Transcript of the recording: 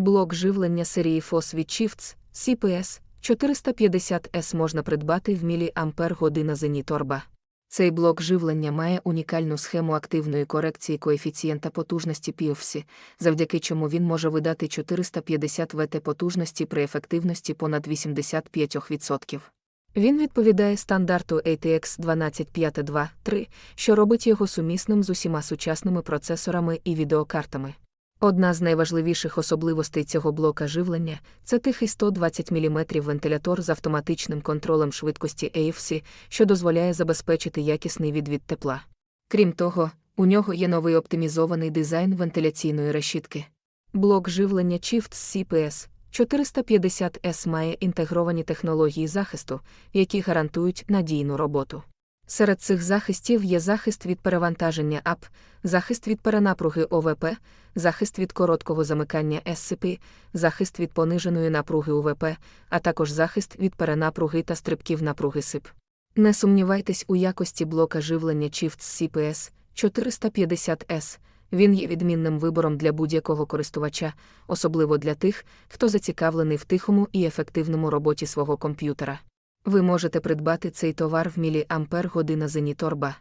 Блок живлення серії FOS від Shifts CPS 450S можна придбати в міліампер година Зеніторба. Цей блок живлення має унікальну схему активної корекції коефіцієнта потужності POFC, завдяки чому він може видати 450 Вт потужності при ефективності понад 85%. Він відповідає стандарту ATX 12552.3, що робить його сумісним з усіма сучасними процесорами і відеокартами. Одна з найважливіших особливостей цього блока живлення це тихий 120 мм вентилятор з автоматичним контролем швидкості AFC, що дозволяє забезпечити якісний відвід тепла. Крім того, у нього є новий оптимізований дизайн вентиляційної решітки. Блок живлення Shift CPS 450S має інтегровані технології захисту, які гарантують надійну роботу. Серед цих захистів є захист від перевантаження АП, захист від перенапруги ОВП, захист від короткого замикання SCP, захист від пониженої напруги УВП, а також захист від перенапруги та стрибків напруги СИП. Не сумнівайтесь у якості блока живлення Shifts CPS 450S. Він є відмінним вибором для будь-якого користувача, особливо для тих, хто зацікавлений в тихому і ефективному роботі свого комп'ютера. Ви можете придбати цей товар в міліампер година Зеніторба.